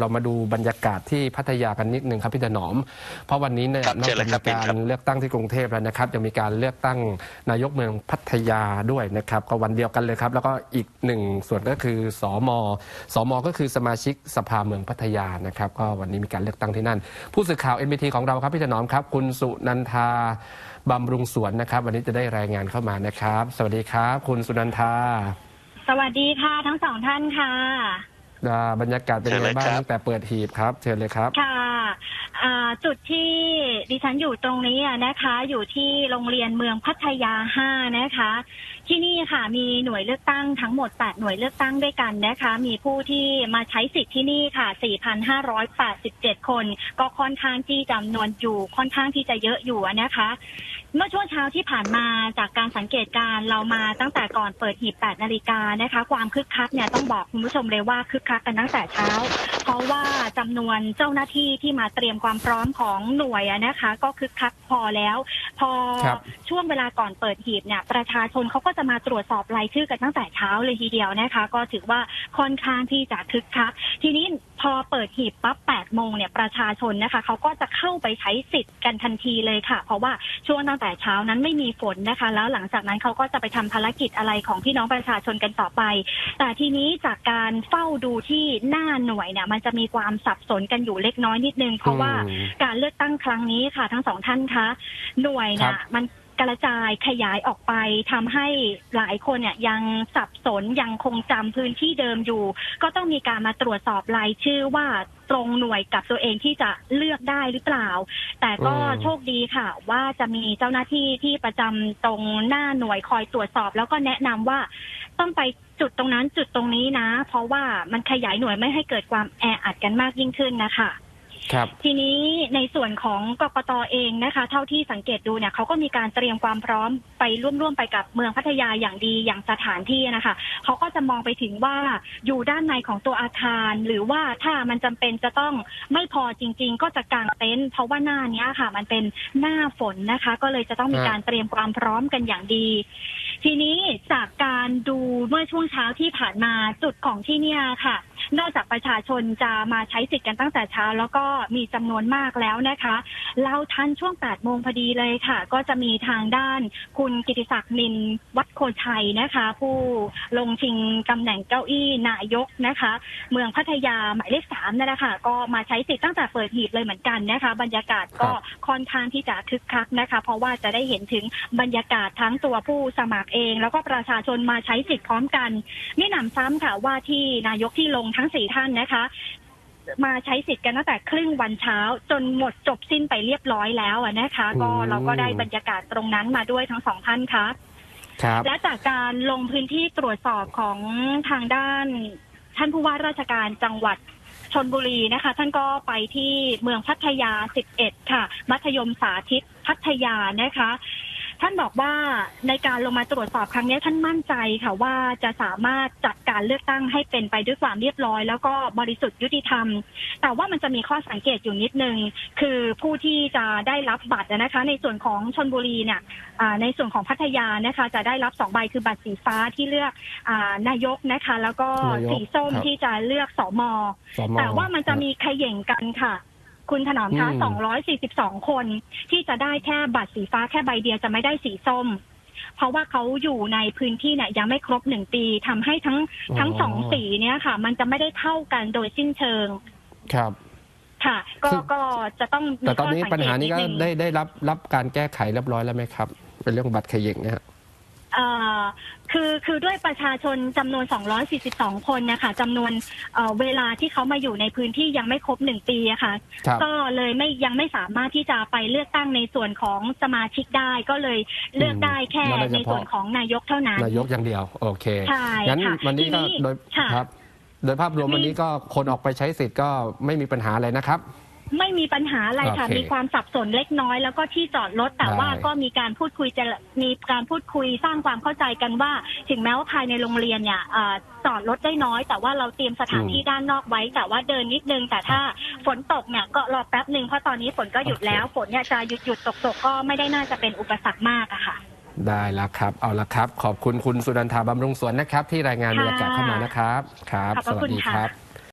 เรามาดูบรรยากาศที่พัทยากันนิดนึงครับพี่ถนอม เพราะวันนี้เนี่ยครับนอกเชิญเลจากยครัมีบเป็นการครับเลือกตั้งที่กรุงเทพแล้วนะครับยังมีการเลือกตั้งนายกเมืองพัทยาด้วยนะครับก็วันเดียวกันเลยครับ แล้วก็อีกหนึ่งส่วนก็คือสมสมก็คือสมาชิกสภาเมืองพัทยานะครับก็วันนี้มีการเลือกตั้งที่นั่น ผู้สื่อข่าว NBT ของเราครับพี่ถนอมครับ คุณสุนันทาบำรุงสวนนะครับ วันนี้จะได้รายงานเข้ามานะครับ สวัสดีครับ คุณสุนันทา สวัสดีค่ะทั้งสองท่านค่ะ อ่าบรรยากาศเป็นยังไงบ้างเชิญเลยครับตั้งแต่เปิดหีบครับ เชิญเลยครับ ค่ะอ่าจุดที่ดิฉันอยู่ตรงนี้อะนะคะ อยู่ที่โรงเรียนเมืองพัทยาห้านะคะ ที่นี่ค่ะมีหน่วยเลือกตั้งทั้งหมด 8 หน่วยเลือกตั้งด้วยกันนะคะ มีผู้ที่มาใช้สิทธิ์ที่นี่ค่ะ 4,587 คน ก็ค่อนข้างที่จำนวนอยู่ค่อนข้างที่จะเยอะอยู่อะนะคะ เมื่อช่วงเช้าที่ผ่านมาจากการสังเกตการเรามาตั้งแต่ก่อนเปิดหีบ 8 นาฬิกานะคะ ความคึกคักเนี่ยต้องบอกคุณผู้ชมเลยว่าคึกคักกันตั้งแต่เช้าเพราะว่าจำนวนเจ้าหน้าที่ที่มาเตรียมความพร้อมของหน่วยอะนะคะ ก็คึกคักพอแล้ว พอครับช่วงเวลาก่อนเปิดหีบเนี่ยประชาชนเขาก็จะมาตรวจสอบรายชื่อกันตั้งแต่เช้าเลยทีเดียวนะคะ ก็ถือว่าค่อนข้างที่จะคึกคัก ทีนี้พอเปิดหีบปั๊บ8โมงเนี่ยประชาชนนะคะเขาก็จะเข้าไปใช้สิทธิ์กันทันทีเลยค่ะ เพราะว่าช่วงตั้งแต่เช้านั้นไม่มีฝนนะคะ แล้วหลังจากนั้นเขาก็จะไปทำภารกิจอะไรของพี่น้องประชาชนกันต่อไป แต่ทีนี้จากการเฝ้าดูที่หน้าหน่วยเนี่ยมันจะมีความสับสนกันอยู่เล็กน้อยนิดนึง เพราะว่าอืมการเลือกตั้งครั้งนี้ค่ะ ทั้งสองท่านคะหน่วยเนี่ยครับมันกระจายขยายออกไปทำให้หลายคนเนี่ยยังสับสนยังคงจำพื้นที่เดิมอยู่ ก็ต้องมีการมาตรวจสอบรายชื่อว่าตรงหน่วยกับตัวเองที่จะเลือกได้หรือเปล่า แต่ก็อืมโชคดีค่ะ ว่าจะมีเจ้าหน้าที่ที่ประจำตรงหน้าหน่วยคอยตรวจสอบ แล้วก็แนะนำว่า ต้องไปจุดตรงนั้นจุดตรงนี้นะ เพราะว่ามันขยายหน่วยไม่ให้เกิดความแออัดกันมากยิ่งขึ้นนะคะครับ ทีนี้ในส่วนของกกตเองนะคะ เท่าที่สังเกตดูเนี่ยเขาก็มีการเตรียมความพร้อมไปร่วมๆไปกับเมืองพัทยาอย่างดีอย่างสถานที่นะคะเขาก็จะมองไปถึงว่าอยู่ด้านในของตัวอาคาร หรือว่าถ้ามันจำเป็นจะต้องไม่พอจริง ๆ ก็จะกางเต็นท์เพราะว่าหน้าเนี้ยค่ะ มันเป็นหน้าฝนนะคะ ก็เลยจะต้องมีอ่าการเตรียมความพร้อมกันอย่างดี ทีนี้จากการดูเมื่อช่วงเช้าที่ผ่านมาจุดของที่เนี่ยค่ะ นอกจากประชาชนจะมาใช้สิทธิ์กันตั้งแต่เช้า แล้วก็มีจำนวนมากแล้วนะคะ เราทันช่วง 8 โมงพอดีเลยค่ะ ก็จะมีทางด้านคุณกิติศักดิ์นินวัดโคชัยนะคะ ผู้ลงชิงตำแหน่งเก้าอี้นายกนะคะ เมืองพัทยาหมายเลขสามนั่นแหละค่ะ ก็มาใช้สิทธิ์ตั้งแต่เปิดหีบเลยเหมือนกันนะคะ บรรยากาศก็ค่อนข้างที่จะคึกคักนะคะ เพราะว่าจะได้เห็นถึงบรรยากาศทั้งตัวผู้สมัครเอง แล้วก็ประชาชนมาใช้สิทธิ์พร้อมกันนี่หนำซ้ำค่ะว่าที่นายกที่ลงทั้งสี่ท่านนะคะ มาใช้สิทธิ์กันตั้งแต่ครึ่งวันเช้า จนหมดจบสิ้นไปเรียบร้อยแล้วอะนะคะ ก็อืมเราก็ได้บรรยากาศตรงนั้นมาด้วยทั้งสองท่านคะครับและจากการลงพื้นที่ตรวจสอบของทางด้านท่านผู้ว่าราชการจังหวัดชนบุรีนะคะ ท่านก็ไปที่เมืองพัทยา 11 ค่ะ มัธยมสาธิตพัทยานะคะ ท่านบอกว่าในการลงมาตรวจสอบครั้งนี้ท่านมั่นใจค่ะว่าจะสามารถจัดการเลือกตั้งให้เป็นไปด้วยความเรียบร้อย แล้วก็บริสุทธิ์ยุติธรรม แต่ว่ามันจะมีข้อสังเกตอยู่นิดนึง คือผู้ที่จะได้รับบัตรนะคะ ในส่วนของชนบุรีเนี่ยอ่าในส่วนของพัทยานะคะ จะได้รับสองใบคือบัตรสีฟ้าที่เลือกอานายกนะคะ แล้วก็นายกสีส้มครับที่จะเลือกสมสมแต่ว่ามันจะมีเขย่งกันค่ะ คุณถนอมคะอืม242คน ที่จะได้แค่บัตรสีฟ้าแค่ใบเดียวจะไม่ได้สีส้ม เพราะว่าเขาอยู่ในพื้นที่เนี่ยยังไม่ครบหนึ่งปีทำให้ทั้งทั้งสองสีเนี่ยค่ะ มันจะไม่ได้เท่ากันโดยสิ้นเชิงครับ ค่ะ ก็คือก็จะต้องมีแต่ตอนนี้ข้สังเกปัญหานี้ก็ดง ได้ได้รับรับการแก้ไขเรียบร้อยแล้วไหมครับ เป็นเรื่องบัตรเขย่งเนะฮะเอ่อคือคือด้วยประชาชนจำนวน 242 คนนะคะจำนวนเอ่อเวลาที่เขามาอยู่ในพื้นที่ยังไม่ครบหนึ่งปีอะค่ะ ครับ ก็เลยไม่ยังไม่สามารถที่จะไปเลือกตั้งในส่วนของสมาชิกได้ก็เลยเลือกได้แค่อืมแล้วโดยเฉพาะในส่วนของนายกเท่านั้น นายกอย่างเดียว โอเคใช่งั้นค่ะวันนี้ก็ทีนี้โดยค่ะครับ โดยภาพรวมมีวันนี้ก็คนออกไปใช้สิทธิ์ก็ไม่มีปัญหาอะไรนะครับ ไม่มีปัญหาอะไรค่ะ โอเคมีความสับสนเล็กน้อย แล้วก็ที่จอดรถแต่ได้ ว่าก็มีการพูดคุยจะมีการพูดคุยสร้างความเข้าใจกันว่า ถึงแม้ว่าภายในโรงเรียนเนี่ยเอ่อจอดรถได้น้อย แต่ว่าเราเตรียมสถานที่ด้านนอกไว้ แต่ว่าเดินนิดนึง แต่ถ้าฝนตกเนี่ยก็รอแป๊บหนึ่งเพราะตอนนี้ฝนก็หยุดแล้วฝนเนี่ยจะหยุดหยุดตกตกๆก็ไม่ได้น่าจะเป็นอุปสรรคมากอะค่ะ ได้แล้วครับ เอาละครับ ขอบคุณคุณสุนันทาบำรุงสวนนะครับ ที่รายงานบรรยากาศเข้ามานะครับ ครับ ขอบพสระวัคุสณดีค่ะครับ